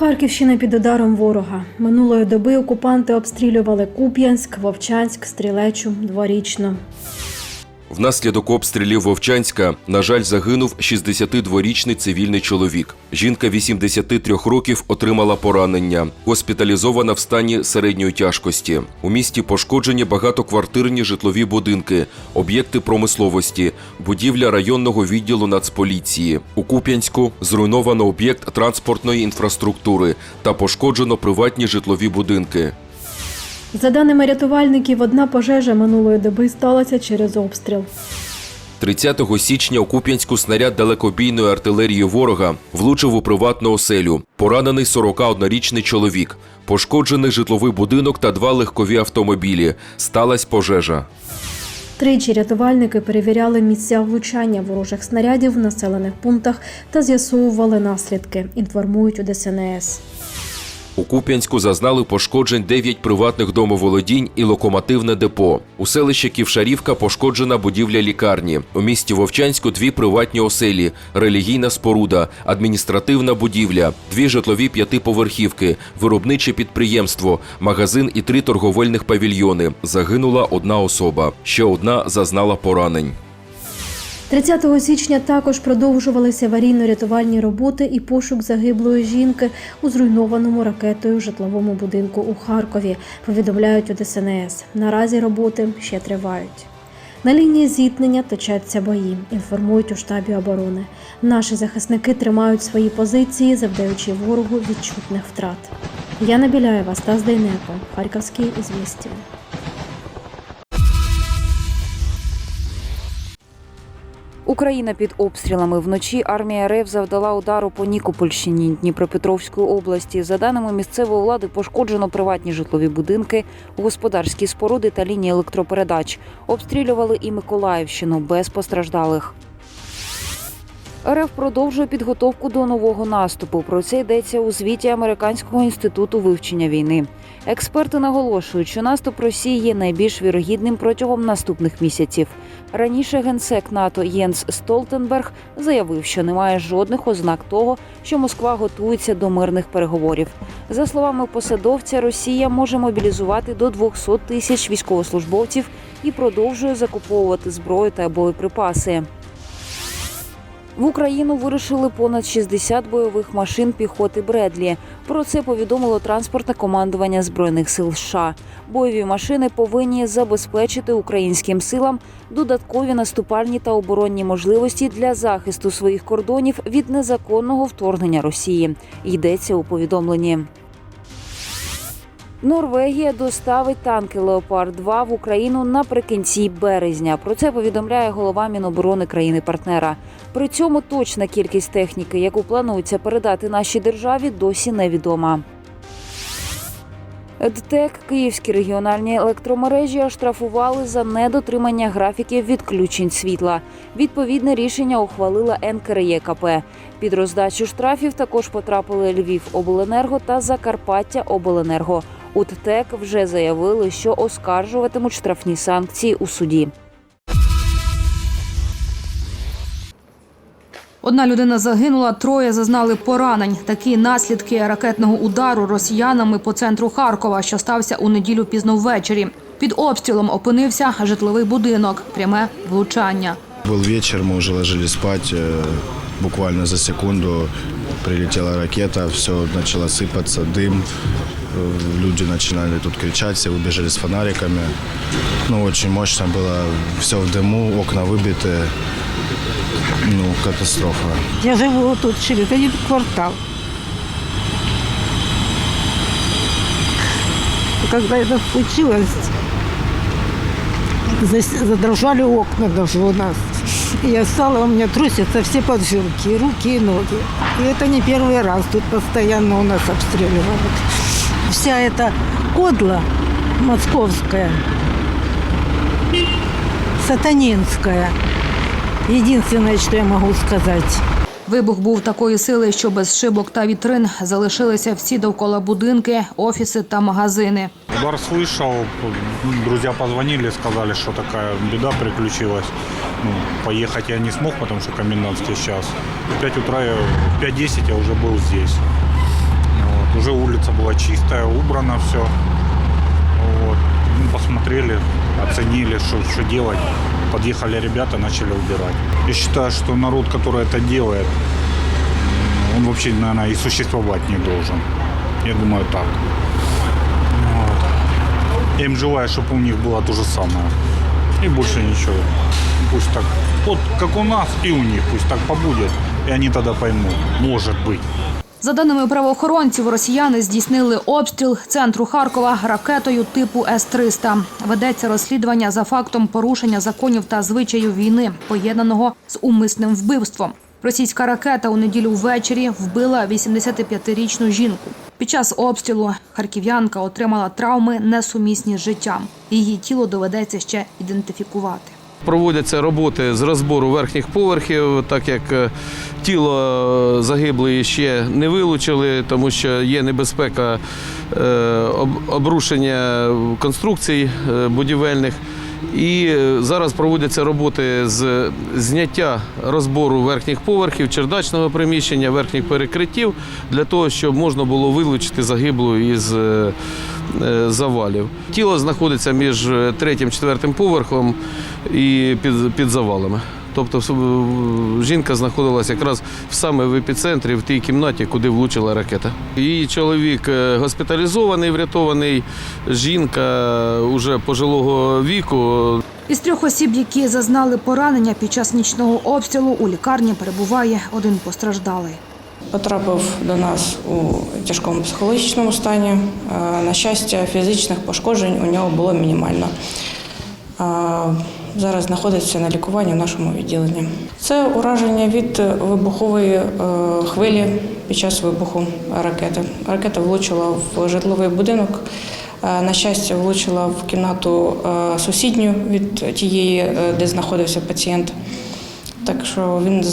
Харківщина під ударом ворога. Минулої доби окупанти обстрілювали Куп'янськ, Вовчанськ, Стрілечу, Дворічну. Внаслідок обстрілів Вовчанська, на жаль, загинув 62-річний цивільний чоловік. Жінка 83 років отримала поранення, госпіталізована в стані середньої тяжкості. У місті пошкоджені багатоквартирні житлові будинки, об'єкти промисловості, будівля районного відділу Нацполіції. У Куп'янську зруйновано об'єкт транспортної інфраструктури та пошкоджено приватні житлові будинки. За даними рятувальників, одна пожежа минулої доби сталася через обстріл. 30 січня у Куп'янську снаряд далекобійної артилерії ворога влучив у приватну оселю. Поранений 41-річний чоловік. Пошкоджений житловий будинок та два легкові автомобілі. Сталась пожежа. Тричі рятувальники перевіряли місця влучання ворожих снарядів в населених пунктах та з'ясовували наслідки. Інформують у ДСНС. У Куп'янську зазнали пошкоджень 9 приватних домоволодінь і локомотивне депо. У селищі Ківшарівка пошкоджена будівля лікарні. У місті Вовчанську дві приватні оселі, релігійна споруда, адміністративна будівля, дві житлові п'ятиповерхівки, виробниче підприємство, магазин і три торговельних павільйони. Загинула одна особа. Ще одна зазнала поранень. 30 січня також продовжувалися аварійно-рятувальні роботи і пошук загиблої жінки у зруйнованому ракетою житловому будинку у Харкові. Повідомляють у ДСНС. Наразі роботи ще тривають. На лінії зіткнення точаться бої, інформують у штабі оборони. Наші захисники тримають свої позиції, завдаючи ворогу відчутних втрат. Яна Біляєва, Стас Дейнеко, Харківські ізвістія. Україна під обстрілами вночі армія РФ завдала удару по Нікопольщині Дніпропетровської області. За даними місцевої влади, пошкоджено приватні житлові будинки, господарські споруди та лінії електропередач. Обстрілювали і Миколаївщину без постраждалих. РФ продовжує підготовку до нового наступу. Про це йдеться у звіті Американського інституту вивчення війни. Експерти наголошують, що наступ Росії є найбільш вірогідним протягом наступних місяців. Раніше генсек НАТО Єнс Столтенберг заявив, що немає жодних ознак того, що Москва готується до мирних переговорів. За словами посадовця, Росія може мобілізувати до 200 тисяч військовослужбовців і продовжує закуповувати зброю та боєприпаси. В Україну вирушили понад 60 бойових машин піхоти Бредлі. Про це повідомило транспортне командування збройних сил США. Бойові машини повинні забезпечити українським силам додаткові наступальні та оборонні можливості для захисту своїх кордонів від незаконного вторгнення Росії. Йдеться у повідомленні. Норвегія доставить танки Леопард 2 в Україну наприкінці березня. Про це повідомляє голова Міноборони країни-партнера. При цьому точна кількість техніки, яку планується передати нашій державі, досі невідома. ДТЕК Київські регіональні електромережі оштрафували за недотримання графіків відключень світла. Відповідне рішення ухвалила НКРЄКП. Під роздачу штрафів також потрапили Львів Обленерго та Закарпаття Обленерго. У ТТЕК вже заявили, що оскаржуватимуть штрафні санкції у суді. Одна людина загинула, троє зазнали поранень. Такі наслідки ракетного удару росіянами по центру Харкова, що стався у неділю пізно ввечері. Під обстрілом опинився житловий будинок. Пряме влучання. Був вечір, ми вже лежали спать. Буквально за секунду прилетела ракета, все начало сыпаться, дым. Люди начинали тут кричать, все выбежали с фонариками. Ну, очень мощно было. Все в дыму, окна выбиты. Ну, катастрофа. Я живу тут через один квартал. Когда это случилось, задрожали окна даже у нас. И я стала, у меня трусятся все поджилки, и руки, и ноги. И это не первый раз, тут постоянно у нас обстреливают. Вся эта кодла московская, сатанинская, единственное, что я могу сказать – Вибух був такої сили, що без шибок та вітрин залишилися всі довкола будинки, офіси та магазини. Удар слышал, друзья позвонили, сказали, что такая беда приключилась. Ну, поехать я не смог, потому что комендантский час. В 5 утра, я, в 5.10 я уже был здесь. Вот. Уже улица была чистая, убрано все. Вот. Ну, посмотрели, оценили, что, что делать. Подъехали ребята, начали убирать. Я считаю, что народ, который это делает, он вообще, наверное, и существовать не должен. Я думаю, так. Вот. Я им желаю, чтобы у них было то же самое. И больше ничего. Пусть так, вот как у нас и у них, пусть так побудет. И они тогда поймут, может быть. За даними правоохоронців, росіяни здійснили обстріл центру Харкова ракетою типу С-300. Ведеться розслідування за фактом порушення законів та звичаїв війни, поєднаного з умисним вбивством. Російська ракета у неділю ввечері вбила 85-річну жінку. Під час обстрілу харків'янка отримала травми несумісні з життям. Її тіло доведеться ще ідентифікувати. Проводяться роботи з розбору верхніх поверхів, так як е, тіло е, загиблої ще не вилучили, тому що є небезпека е, обрушення конструкцій будівельних. І е, зараз проводяться роботи з зняття розбору верхніх поверхів, чердачного приміщення, верхніх перекриттів для того, щоб можна було вилучити загиблу із е, е, завалів. Тіло знаходиться між е, третім і четвертим поверхом і під, під завалами. Тобто жінка знаходилася якраз в саме в епіцентрі, в тій кімнаті, куди влучила ракета. Її чоловік е, госпіталізований, врятований. Жінка уже пожилого віку. Із трьох осіб, які зазнали поранення під час нічного обстрілу, у лікарні перебуває один постраждалий. Потрапив до нас у тяжкому психологічному стані. Е, На щастя, фізичних пошкоджень у нього було мінімально. Зараз знаходиться на лікуванні в нашому відділенні. Це ураження від вибухової е, хвилі під час вибуху ракети. Ракета влучила в житловий будинок. Е, На щастя, влучила в кімнату е, сусідню від тієї, де знаходився пацієнт. Так що він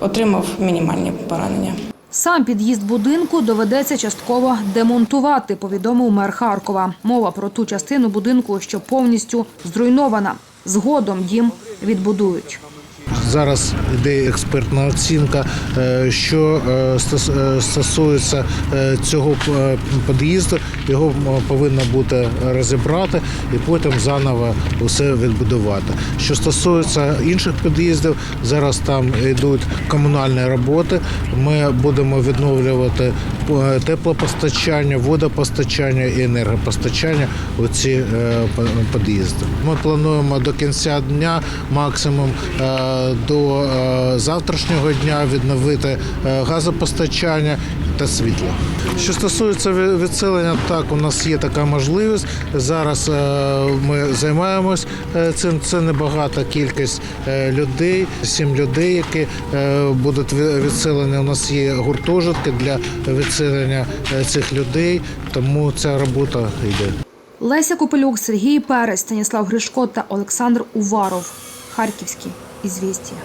отримав мінімальні поранення. Сам під'їзд будинку доведеться частково демонтувати, повідомив мер Харкова. Мова про ту частину будинку, що повністю зруйнована. Згодом дім відбудують. Зараз йде експертна оцінка, е, що е, е, стосується цього під'їзду, його повинно бути розібрати і потім заново усе відбудувати. Що стосується інших під'їздів, зараз там йдуть комунальні роботи. Ми будемо відновлювати теплопостачання, водопостачання і енергопостачання у ці під'їзди. Ми плануємо до кінця дня, максимум до е, завтрашнього дня відновити е, газопостачання та світло. Що стосується ві- відселення, так у нас є така можливість. Зараз е, ми займаємось цим. Це небагата кількість людей, сім людей, які будуть ві- відселені. У нас є гуртожитки для відселення цих людей, тому ця робота йде. Леся Копелюк, Сергій Перець, Станіслав Гришко та Олександр Уваров. Харківські ізвістія.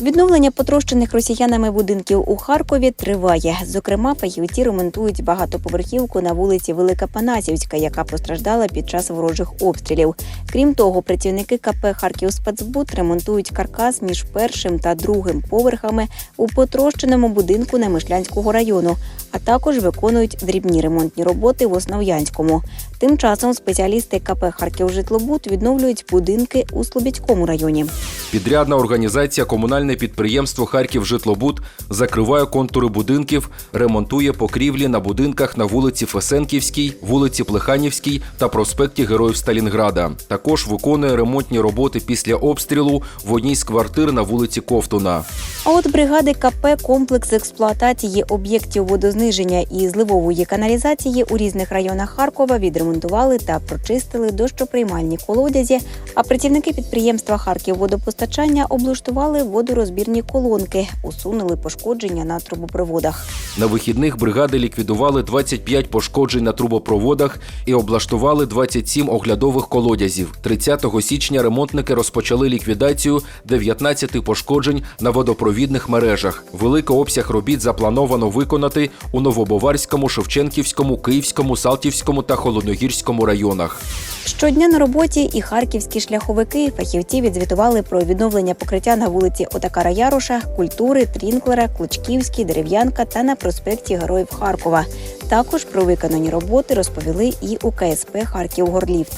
Відновлення потрощених росіянами будинків у Харкові триває. Зокрема, фахівці ремонтують багатоповерхівку на вулиці Велика Панасівська, яка постраждала під час ворожих обстрілів. Крім того, працівники КП «Харківспецбуд» ремонтують каркас між першим та другим поверхами у потрощеному будинку Немишлянського району, а також виконують дрібні ремонтні роботи в Основ'янському. Тим часом спеціалісти КП «Харківжитлобуд» відновлюють будинки у Слобідському районі. Підрядна організація комунальне підприємство Харків Житлобуд закриває контури будинків, ремонтує покрівлі на будинках на вулиці Фесенківській, вулиці Плеханівській та проспекті Героїв Сталінграда. Також виконує ремонтні роботи після обстрілу в одній з квартир на вулиці Ковтуна. А от бригади КП комплекс експлуатації об'єктів водозниження і зливової каналізації у різних районах Харкова відремонтували та прочистили дощоприймальні колодязі. А працівники підприємства Харків водопостачання облаштували водорозбірні колонки, усунули пошкодження на трубопроводах. На вихідних бригади ліквідували 25 пошкоджень на трубопроводах і облаштували 27 оглядових колодязів. 30 січня ремонтники розпочали ліквідацію 19 пошкоджень на водопровідних мережах. Великий обсяг робіт заплановано виконати у Новобоварському, Шевченківському, Київському, Салтівському та Холодногірському холодногірському районах. Щодня на роботі і харківські шляховики фахівці відзвітували про відновлення покриття на вулиці Отакара Яроша, культури, Трінклера, Клучківській, Дерев'янка та на проспекті Героїв Харкова. Також про виконані роботи розповіли і у КСП Харків Горліфт.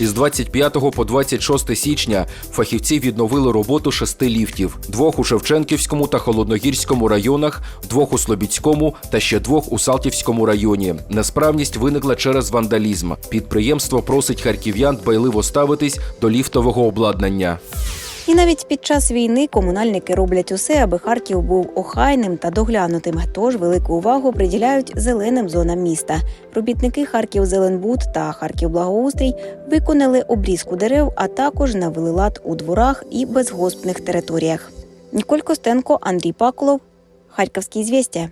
Із 25 по 26 січня фахівці відновили роботу шести ліфтів: двох у Шевченківському та Холодногірському районах, двох у Слобідському та ще двох у Салтівському районі. Несправність виникла через вандалізм. Підприємство просить харків'ян дбайливо ставитись до ліфтового обладнання. І навіть під час війни комунальники роблять усе, аби Харків був охайним та доглянутим. Тож велику увагу приділяють зеленим зонам міста. Робітники Харків Зеленбуд та Харків Благоустрій виконали обрізку дерев, а також навели лад у дворах і безгоспних територіях. Ніколь Костенко, Андрій Паколов, Харківські звістя.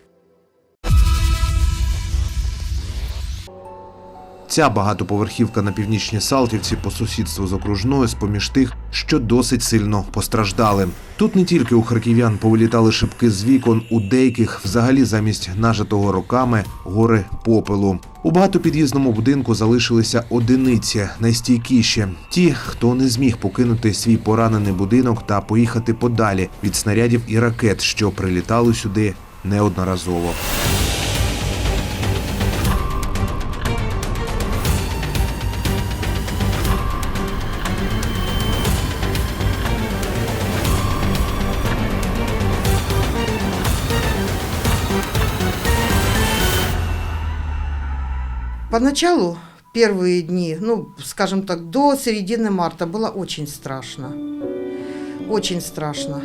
Ця багатоповерхівка на північній Салтівці по сусідству з окружною з-поміж тих, що досить сильно постраждали. Тут не тільки у харків'ян повилітали шибки з вікон, у деяких взагалі замість нажитого роками гори попелу. У багатопід'їзному будинку залишилися одиниці найстійкіші ті, хто не зміг покинути свій поранений будинок та поїхати подалі від снарядів і ракет, що прилітали сюди неодноразово. Поначалу, первые дни, ну, скажем так, до середины марта было очень страшно. Очень страшно.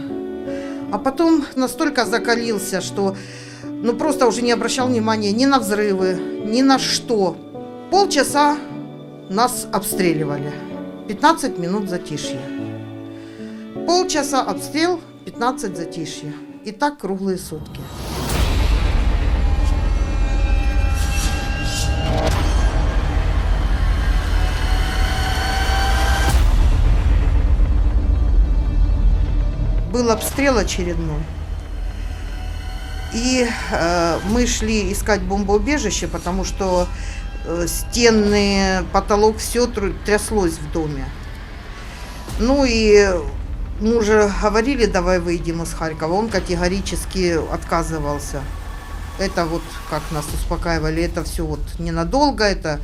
А потом настолько закалился, что ну просто уже не обращал внимания ни на взрывы, ни на что. Полчаса нас обстреливали. 15 минут затишья. Полчаса обстрел, 15 затишья. И так круглые сутки. Был обстрел очередной. И э, мы шли искать бомбоубежище, потому что э, стены, потолок, все тряслось в доме. Ну и мы уже говорили, давай выйдем из Харькова. Он категорически отказывался. Это вот как нас успокаивали, это все вот ненадолго, это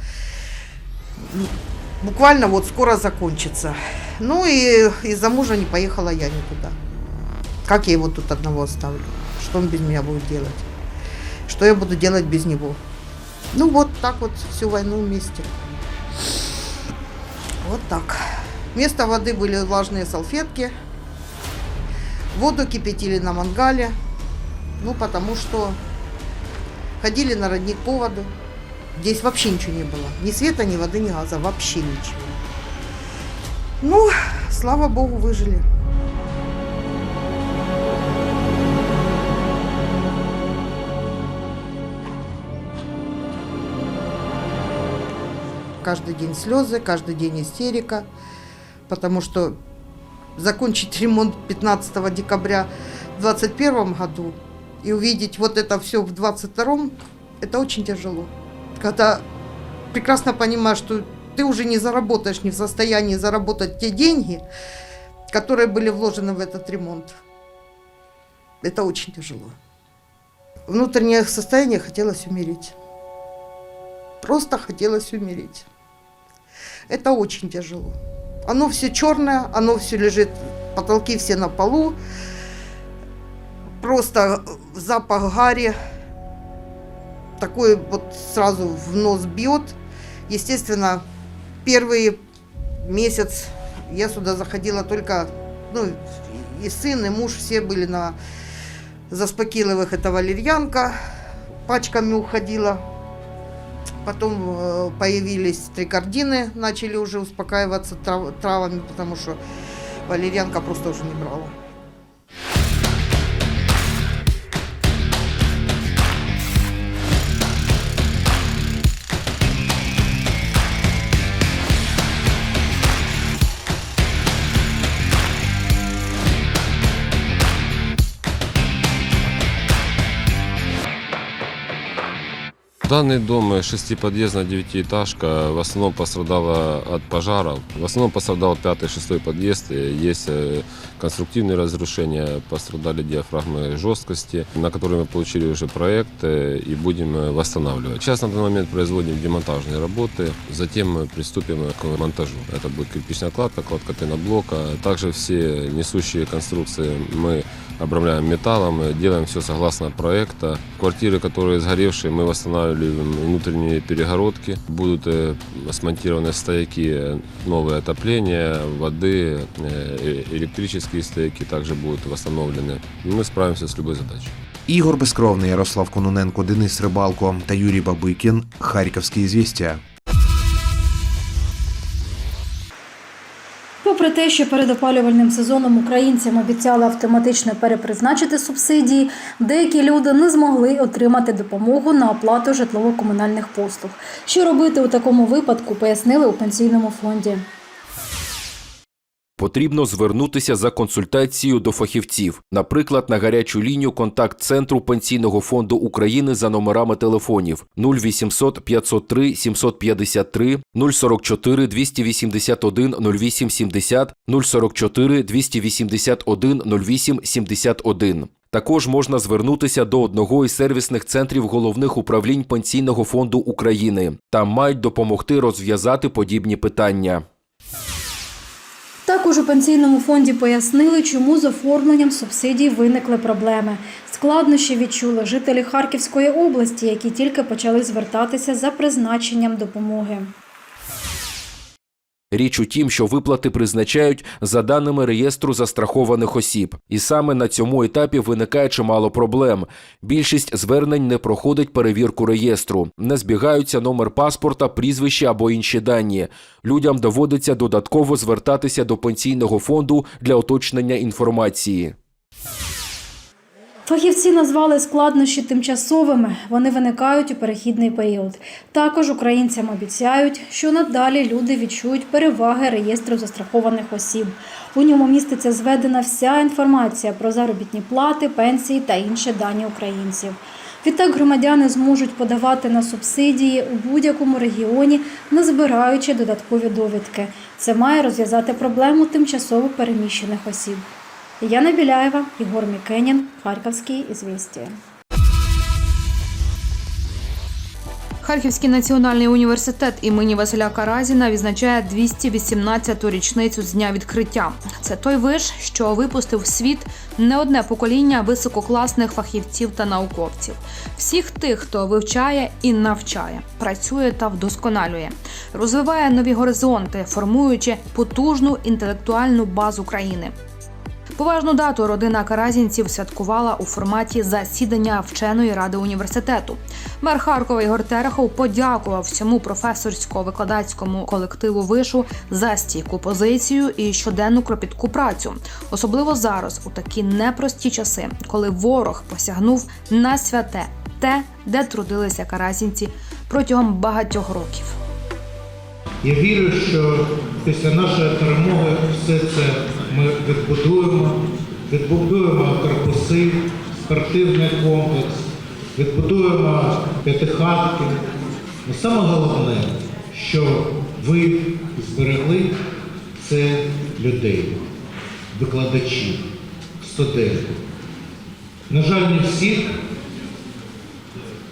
буквально вот скоро закончится. Ну и из-за мужа не поехала я никуда. Как я его тут одного оставлю? Что он без меня будет делать? Что я буду делать без него? Ну вот так вот всю войну вместе. Вот так. Вместо воды были влажные салфетки. Воду кипятили на мангале. Ну, потому что ходили на родник по воду. Здесь вообще ничего не было. Ни света, ни воды, ни газа. Вообще ничего. Ну, слава богу, выжили. Каждый день слезы, каждый день истерика, потому что закончить ремонт 15 декабря в 2021 году и увидеть вот это все в 2022, это очень тяжело. Когда прекрасно понимаешь, что ты уже не заработаешь, не в состоянии заработать те деньги, которые были вложены в этот ремонт. Это очень тяжело. Внутреннее состояние хотелось умереть. Просто хотелось умереть. Это очень тяжело. Оно все черное, оно все лежит, потолки все на полу. Просто запах гари такой вот сразу в нос бьет. Естественно, первый месяц я сюда заходила только, ну, и сын, и муж, все были на заспокиловых, это валерьянка, пачками уходила. Потом э, появились трикардины, начали уже успокаиваться трав- травами, потому что валерьянка просто уже не брала. Данный дом э, шестиподъездная девятиэтажка в основном пострадала от пожаров. В основном пострадал пятый, шестой подъезд. И Есть э, конструктивные разрушения, пострадали диафрагмы жесткости, на которые мы получили уже проект э, и будем э, восстанавливать. Сейчас на данный момент производим демонтажные работы, затем мы приступим к монтажу. Это будет кирпичная кладка, кладка пеноблока. Также все несущие конструкции мы обрамляем металлом, и делаем все согласно проекта. Квартиры, которые сгоревшие, мы восстанавливаем внутренние перегородки. Будут э, смонтированы стояки, э, новое отопление, воды, э, электрические стояки также будут восстановлены. И мы справимся с любой задачей. Ігор Безкровний, Ярослав Кононенко, Денис Рибалко та Юрій Бабикін. Харківські звістя. Попри те, що перед опалювальним сезоном українцям обіцяли автоматично перепризначити субсидії, деякі люди не змогли отримати допомогу на оплату житлово-комунальних послуг. Що робити у такому випадку, пояснили у пенсійному фонді. Потрібно звернутися за консультацією до фахівців, наприклад, на гарячу лінію контакт-центру Пенсійного фонду України за номерами телефонів 0800 503 753, 044 281 0870, 044 281 0871. Також можна звернутися до одного із сервісних центрів головних управлінь Пенсійного фонду України. Там мають допомогти розв'язати подібні питання. Також у пенсійному фонді пояснили, чому з оформленням субсидій виникли проблеми. Складнощі відчули жителі Харківської області, які тільки почали звертатися за призначенням допомоги. Річ у тім, що виплати призначають за даними реєстру застрахованих осіб, і саме на цьому етапі виникає чимало проблем. Більшість звернень не проходить перевірку реєстру, не збігаються номер паспорта, прізвище або інші дані. Людям доводиться додатково звертатися до пенсійного фонду для уточнення інформації. Фахівці назвали складнощі тимчасовими. Вони виникають у перехідний період. Також українцям обіцяють, що надалі люди відчують переваги реєстру застрахованих осіб. У ньому міститься зведена вся інформація про заробітні плати, пенсії та інші дані українців. Відтак громадяни зможуть подавати на субсидії у будь-якому регіоні, не збираючи додаткові довідки. Це має розв'язати проблему тимчасово переміщених осіб. Яна Біляєва, Ігор Мікенін, Харківські ізвістія. Харківський національний університет імені Василя Каразіна відзначає 218-ту річницю з дня відкриття. Це той виш, що випустив в світ не одне покоління висококласних фахівців та науковців, всіх тих, хто вивчає і навчає, працює та вдосконалює, розвиває нові горизонти, формуючи потужну інтелектуальну базу країни. Поважну дату родина каразінців святкувала у форматі засідання вченої ради університету. Мер Харкова Ігор Терехов подякував всьому професорсько-викладацькому колективу вишу за стійку позицію і щоденну кропітку працю, особливо зараз, у такі непрості часи, коли ворог посягнув на святе те, де трудилися каразінці протягом багатьох років. Я вірю, що після нашої перемоги все це ми відбудуємо, відбудуємо корпуси, спортивний комплекс, відбудуємо п'ятихатки. Але саме головне, що ви зберегли це людей, викладачів, студентів. На жаль, не всіх,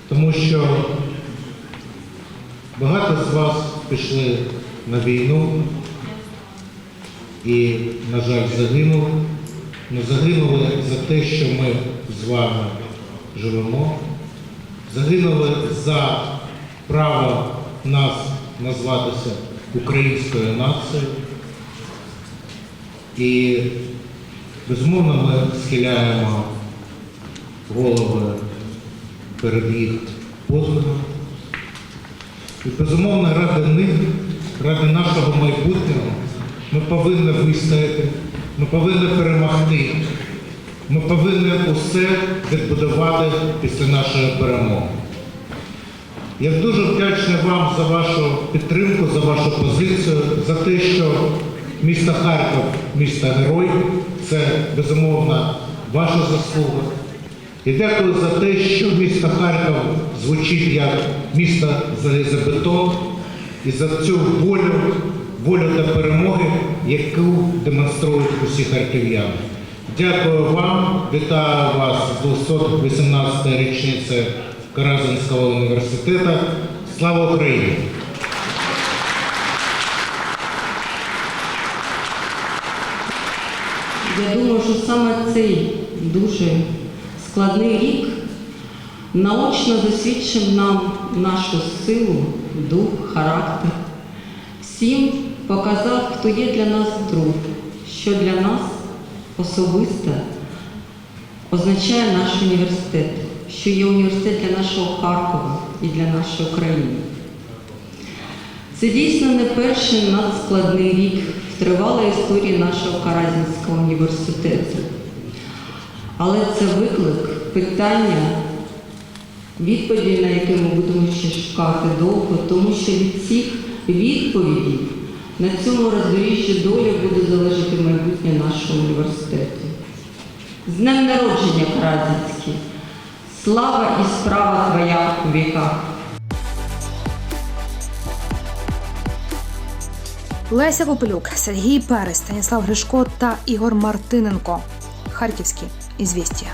тому що Багато з вас пішли на війну і, на жаль, загинули. Ми загинули за те, що ми з вами живемо. Загинули за право нас назватися українською нацією. І, безумовно, ми схиляємо голови перед їх подвигом. І безумовно, ради них, ради нашого майбутнього, ми повинні вистояти, ми повинні перемогти, ми повинні усе відбудувати після нашої перемоги. Я дуже вдячний вам за вашу підтримку, за вашу позицію, за те, що місто Харків, місто Герой, це безумовно ваша заслуга. І дякую за те, що місто Харків звучить як місто залізобетон і за цю волю, волю до перемоги, яку демонструють усі харків'яни. Дякую вам, вітаю вас з 218-ї річниці Каразинського університету. Слава Україні! Я думаю, що саме цей дуже складний рік наочно засвідчив нам нашу силу, дух, характер. Всім показав, хто є для нас друг, що для нас особисто означає наш університет, що є університет для нашого Харкова і для нашої України. Це дійсно не перший надскладний рік в тривалій історії нашого Каразінського університету. Але це виклик, питання, відповіді, на яке ми будемо ще шукати довго, тому що від цих відповідей на цьому роздоріжжі долі буде залежати майбутнє нашого університету. З днем народження, Каразінський! Слава і справа Твоя у віках! Леся Попелюк, Сергій Перес, Станіслав Гришко та Ігор Мартиненко. Харківські ізвістія.